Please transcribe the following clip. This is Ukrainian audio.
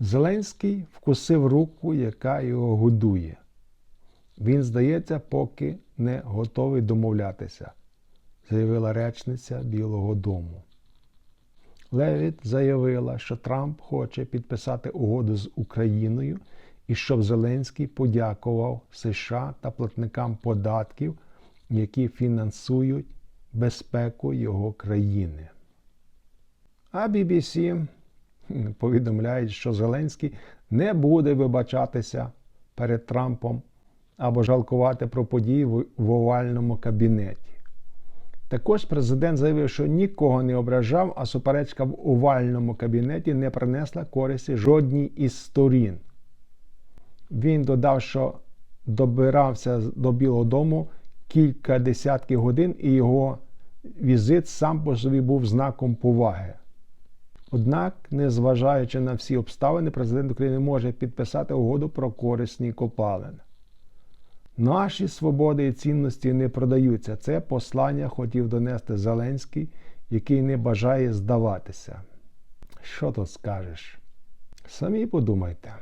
Зеленський вкусив руку, яка його годує. Він, здається, поки не готовий домовлятися, заявила речниця Білого Дому. Левіт заявила, що Трамп хоче підписати угоду з Україною і щоб Зеленський подякував США та платникам податків, які фінансують безпеку його країни. А BBC повідомляють, що Зеленський не буде вибачатися перед Трампом або жалкувати про події в овальному кабінеті. Також президент заявив, що нікого не ображав, а суперечка в овальному кабінеті не принесла користі жодній із сторін. Він додав, що добирався до Білого Дому кілька десятків годин, і його візит сам по собі був знаком поваги. Однак, незважаючи на всі обставини, президент України може підписати угоду про корисні копалини. Наші свободи і цінності не продаються. Це послання хотів донести Зеленський, який не бажає здаватися. Що тут скажеш? Самі подумайте.